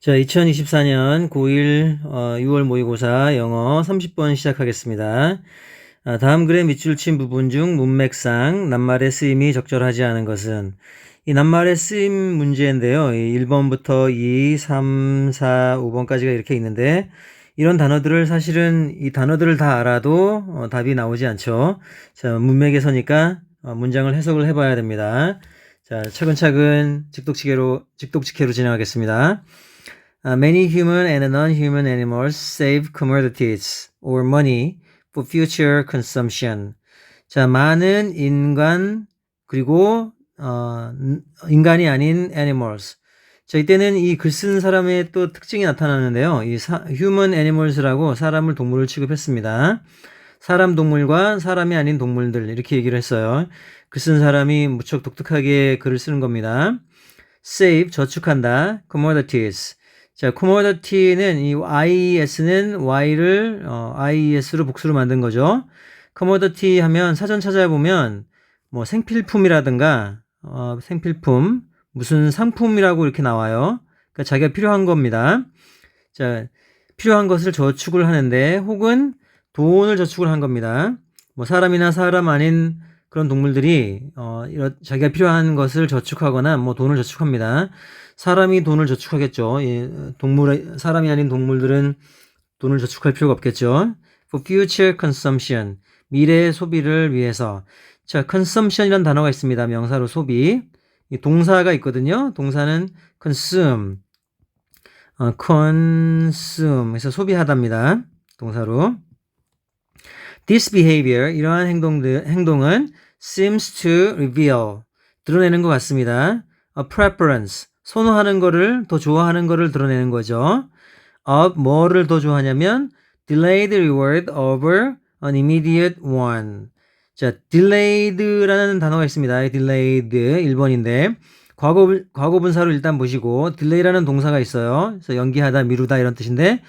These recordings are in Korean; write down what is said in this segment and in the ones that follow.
자, 2024년 고1 어, 6월 모의고사 영어 30번 시작하겠습니다. 아, 다음 글의 밑줄 친 부분 중 문맥상 낱말의 쓰임이 적절하지 않은 것은 이 낱말의 쓰임 문제인데요. 이 1번부터 2, 3, 4, 5번까지가 이렇게 있는데 이런 단어들을 사실은 이 단어들을 다 알아도 어, 답이 나오지 않죠. 자, 문맥에 서니까 어, 문장을 해석을 해봐야 됩니다. 자, 차근차근 직독치개로 직독치개로 진행하겠습니다. Uh, many human and non-human animals save commodities or money for future consumption. 자, 많은 인간 그리고 어, 인간이 아닌 animals. 자, 이때는 이 글 쓰는 사람의 또 특징이 나타나는데요. 이 사, human animals라고 사람을 동물을 취급했습니다. 사람 동물과 사람이 아닌 동물들 이렇게 얘기를 했어요. 글 쓰는 사람이 무척 독특하게 글을 쓰는 겁니다. save 저축한다. commodities 자, commodity는 이 IES는 Y를 어, IES로 복수로 만든 거죠. commodity 하면 사전 찾아보면 뭐 생필품이라든가 어, 생필품 무슨 상품이라고 이렇게 나와요. 그러니까 자기가 필요한 겁니다. 자, 필요한 것을 저축을 하는데 혹은 돈을 저축을 한 겁니다. 뭐 사람이나 사람 아닌 그런 동물들이 어, 자기가 필요한 것을 저축하거나 뭐 돈을 저축합니다. 사람이 돈을 저축하겠죠. 예, 동물 사람이 아닌 동물들은 돈을 저축할 필요가 없겠죠. For future consumption 미래의 소비를 위해서 자 consumption이라는 단어가 있습니다. 명사로 소비 이 동사가 있거든요. 동사는 consume 어, consume 그래서 소비하답니다. 동사로 This behavior, 이러한 행동들, 행동은 seems to reveal, 드러내는 것 같습니다. A preference, 선호하는 거를, 더 좋아하는 거를 드러내는 거죠. of 뭐를 더 좋아하냐면 delayed reward over an immediate one. 자, delayed라는 단어가 있습니다. delayed 1번인데 과거 과거 분사로 일단 보시고 delay라는 동사가 있어요. 그래서 연기하다, 미루다 이런 뜻인데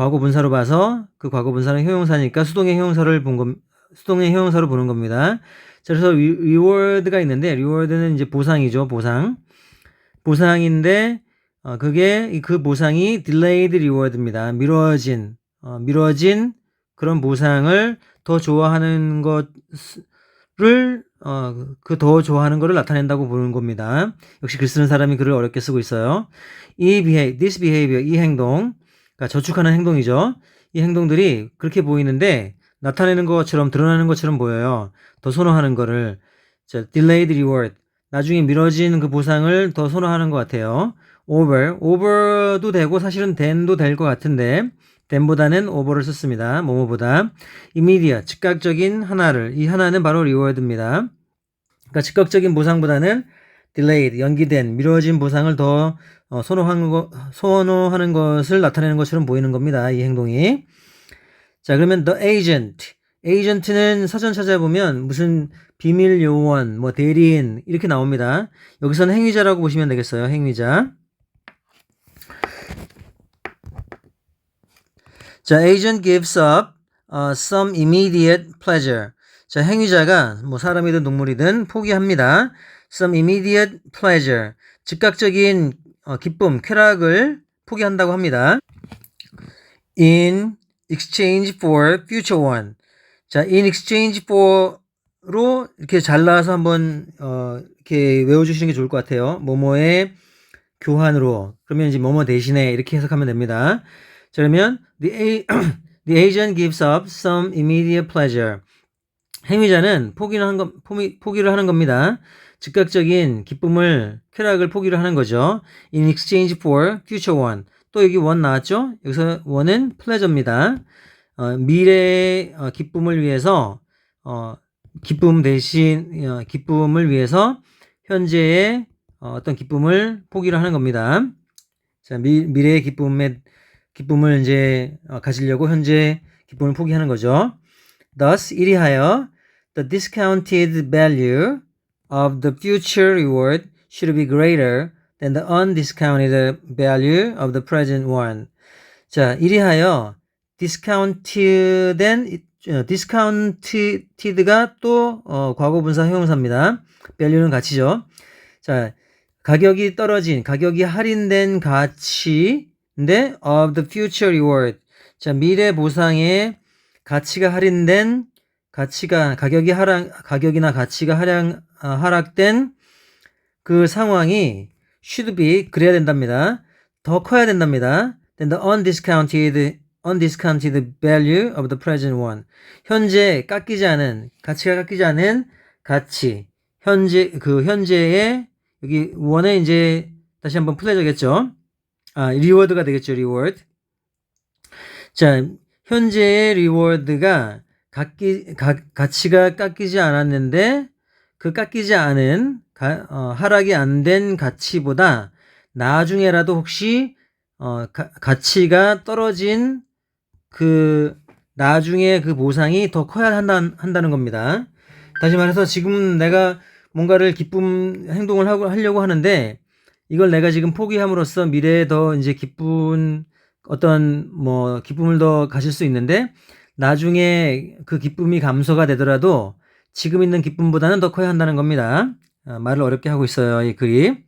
과거 분사로 봐서 그 과거 분사는 형용사니까 수동의 형용사를 본 겁, 수동의 형용사로 보는 겁니다. 자, 그래서 reward가 있는데 reward는 이제 보상이죠, 보상. 보상인데 어, 그게 그 보상이 delayed reward입니다. 미뤄진 어, 미뤄진 그런 보상을 더 좋아하는 것을 어, 그 더 좋아하는 것을 나타낸다고 보는 겁니다. 역시 글 쓰는 사람이 글을 어렵게 쓰고 있어요. 이 behavior, this behavior, 이 행동, 그러니까 저축하는 행동이죠. 이 행동들이 그렇게 보이는데 나타내는 것처럼 드러나는 것처럼 보여요. 더 선호하는 거를 자, delayed reward 나중에 미뤄진 그 보상을 더 선호하는 것 같아요. over over도 되고 사실은 than도 될 것 같은데 than보다는 over를 썼습니다. 뭐뭐보다 immediate 즉각적인 하나를 이 하나는 바로 reward입니다. 그러니까 즉각적인 보상보다는 delayed 연기된 미뤄진 보상을 더 어, 선호하는, 거, 선호하는 것을 나타내는 것처럼 보이는 겁니다. 이 행동이. 자, 그러면 the agent. agent는 사전 찾아보면 무슨 비밀 요원, 뭐 대리인 이렇게 나옵니다. 여기서는 행위자라고 보시면 되겠어요. 행위자. 자, agent gives up uh, some immediate pleasure. 자, 행위자가 뭐 사람이든 동물이든 포기합니다. Some immediate pleasure. 즉각적인 어, 기쁨, 쾌락을 포기한다고 합니다. in exchange for future one. 자, in exchange for로 이렇게 잘라서 한번 어, 이렇게 외워주시는 게 좋을 것 같아요. 뭐뭐의 교환으로. 그러면 이제 뭐뭐 대신에 이렇게 해석하면 됩니다. 자, 그러면 the, a, the agent gives up some immediate pleasure. 행위자는 포기를 한 거, 포기, 포기를 하는 겁니다. 즉각적인 기쁨을 쾌락을 포기를 하는 거죠. In exchange for future one. 또 여기 원 나왔죠? 여기서 원은 pleasure입니다. 어, 미래의 어, 기쁨을 위해서 어, 기쁨 대신 어, 기쁨을 위해서 현재의 어, 어떤 기쁨을 포기를 하는 겁니다. 자, 미, 미래의 기쁨의 기쁨을 이제 어, 가지려고 현재 기쁨을 포기하는 거죠. Thus, 이리하여 the discounted value of the future reward should be greater than the undiscounted value of the present one. 자, 이리하여 discounted된 어, discounted가 또 어, 과거분사 형용사입니다. value는 가치죠. 자, 가격이 떨어진, 가격이 할인된 가치 근데 of the future reward. 자, 미래 보상의 가치가 할인된 가치가 가격이 하락 가격이나 가치가 하락 아, 하락된 그 상황이 should be 그래야 된답니다. 더 커야 된답니다. than the undiscounted undiscounted value of the present one. 현재 깎이지 않은 가치가 깎이지 않은 가치. 현재 그 현재의 여기 원에 이제 다시 한번 풀려져겠죠. 아, 리워드가 되겠죠. 리워드. 자, 현재의 리워드가 깎이, 가, 가치가 깎이지 않았는데 그 깎이지 않은 가, 어, 하락이 안 된 가치보다 나중에라도 혹시 어, 가, 가치가 떨어진 그 나중에 그 보상이 더 커야 한다, 한다는 겁니다. 다시 말해서 지금 내가 뭔가를 기쁨 행동을 하고 하려고 하는데 이걸 내가 지금 포기함으로써 미래에 더 이제 기쁜 어떤 뭐 기쁨을 더 가질 수 있는데 나중에 그 기쁨이 감소가 되더라도 지금 있는 기쁨보다는 더 커야 한다는 겁니다. 아, 말을 어렵게 하고 있어요, 이 글이.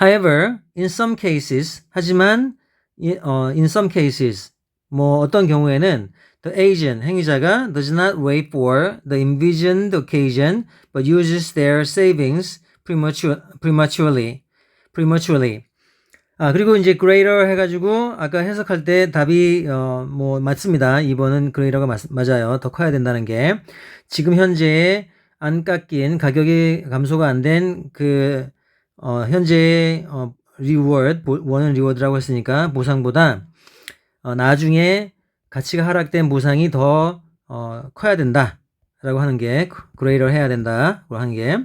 However, in some cases, 하지만 이- 어, in some cases, 뭐 어떤 경우에는 the agent 행위자가 does not wait for the envisioned occasion but uses their savings premature, prematurely. prematurely. 아, 그리고 이제 greater 해가지고, 아까 해석할 때 답이, 어, 뭐, 맞습니다. 2번은 greater가 맞, 맞아요. 더 커야 된다는 게. 지금 현재의 안 깎인, 가격이 감소가 안 된 그, 어, 현재의, 어, reward, 보- 원은 reward라고 했으니까, 보상보다, 어, 나중에 가치가 하락된 보상이 더, 어, 커야 된다. 라고 하는 게, greater 해야 된다. 라고 하는 게.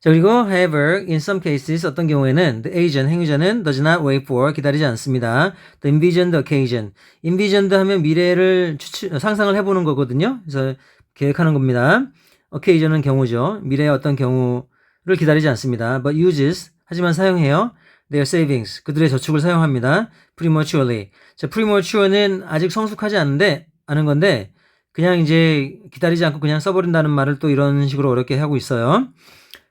자, 그리고 however, in some cases 어떤 경우에는 the agent 행위자는 does not wait for 기다리지 않습니다. the envisioned occasion. envisioned 하면 미래를 추측, 상상을 해보는 거거든요. 그래서 계획하는 겁니다. occasion은 경우죠. 미래의 어떤 경우를 기다리지 않습니다. but uses 하지만 사용해요. their savings 그들의 저축을 사용합니다. prematurely. 자, premature는 아직 성숙하지 않은데 않은 건데 그냥 이제 기다리지 않고 그냥 써버린다는 말을 또 이런 식으로 어렵게 하고 있어요.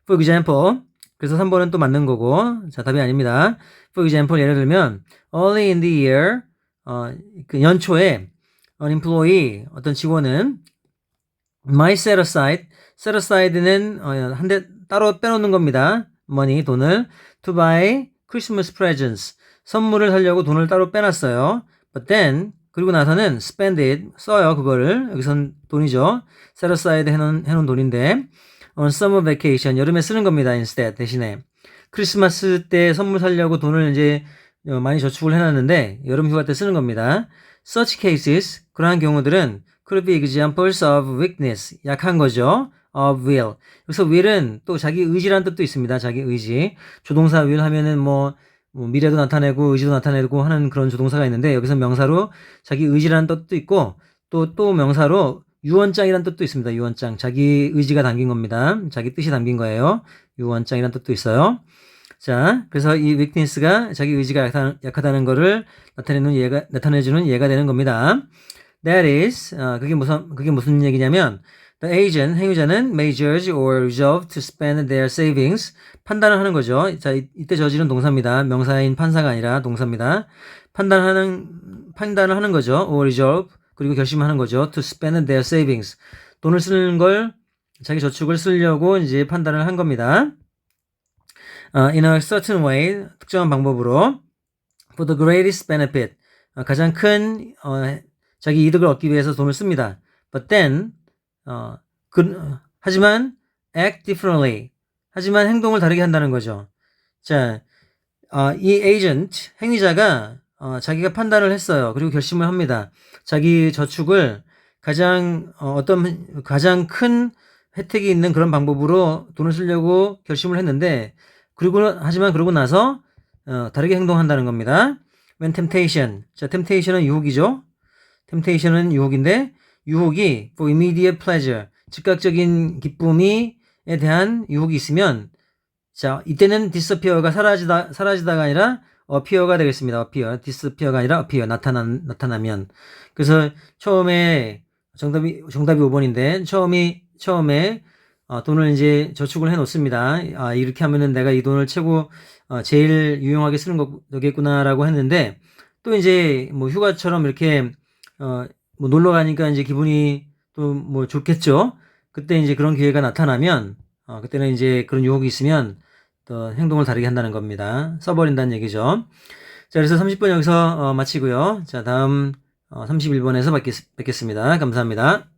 For example, 그래서 3번은 또 맞는 거고, 자, 답이 아닙니다. For example, 예를 들면, early in the year, 어, 그 연초에, an employee, 어떤 직원은, might set aside, set aside는, 어, 한 대 따로 빼놓는 겁니다. money, 돈을, to buy Christmas presents, 선물을 사려고 돈을 따로 빼놨어요. But then, 그리고 나서는 spend it, 써요, 그거를. 여기선 돈이죠. set aside 해놓은, 해놓은 돈인데, on summer vacation 여름에 쓰는 겁니다. instead 대신에 크리스마스 때 선물 사려고 돈을 이제 어, 많이 저축을 해놨는데 여름 휴가 때 쓰는 겁니다. Such cases 그러한 경우들은 could be examples of weakness 약한 거죠. of will 여기서 will은 또 자기 의지라는 뜻도 있습니다. 자기 의지 조동사 will 하면은 뭐, 뭐 미래도 나타내고 의지도 나타내고 하는 그런 조동사가 있는데 여기서 명사로 자기 의지라는 뜻도 있고 또또 명사로 유언장이란 뜻도 있습니다. 유언장. 자기 의지가 담긴 겁니다. 자기 뜻이 담긴 거예요. 유언장이란 뜻도 있어요. 자, 그래서 이 weakness가 자기 의지가 약하, 약하다 는 것을 나타내는 예가, 나타내주는 예가 되는 겁니다. That is, 어, 그게 무슨, 그게 무슨 얘기냐면, the agent, 행위자는 may judge or resolve to spend their savings. 판단을 하는 거죠. 자, 이, 이때 저지른 동사입니다. 명사인 판사가 아니라 동사입니다. 판단하는, 판단을 하는 거죠. or resolve. 그리고 결심하는 거죠. to spend their savings. 돈을 쓰는 걸 자기 저축을 쓰려고 이제 판단을 한 겁니다. 어, in a certain way, 특정한 방법으로 for the greatest benefit. 어, 가장 큰 어, 자기 이득을 얻기 위해서 돈을 씁니다. But then, 어, 그, 하지만 act differently. 하지만 행동을 다르게 한다는 거죠. 자, 어, 이 agent 행위자가 어, 자기가 판단을 했어요. 그리고 결심을 합니다. 자기 저축을 가장 어, 떤 가장 큰 혜택이 있는 그런 방법으로 돈을 쓰려고 결심을 했는데 그리고 하지만 그러고 나서 어, 다르게 행동한다는 겁니다. When temptation, 자 temptation은 유혹이죠. temptation은 유혹인데 유혹이 for immediate pleasure, 즉각적인 기쁨이에 대한 유혹이 있으면 자 이때는 disappear가 사라지다 사라지다가 아니라 appear가 되겠습니다. appear, disappear가 아니라 appear 나타나 나타나면 그래서 처음에 정답이 정답이 5번인데 처음이 처음에 어, 돈을 이제 저축을 해 놓습니다. 아, 이렇게 하면은 내가 이 돈을 최고, 어, 제일 유용하게 쓰는 거겠구나라고 했는데, 또 이제 뭐 휴가처럼 이렇게, 어, 뭐 놀러 가니까 이제 기분이 또 뭐 좋겠죠? 그때 이제 그런 기회가 나타나면, 어, 그때는 이제 그런 유혹이 있으면 또 행동을 다르게 한다는 겁니다. 써버린다는 얘기죠. 자, 그래서 30번 여기서 어, 마치고요. 자, 다음 어, 31번에서 뵙겠, 뵙겠습니다. 감사합니다.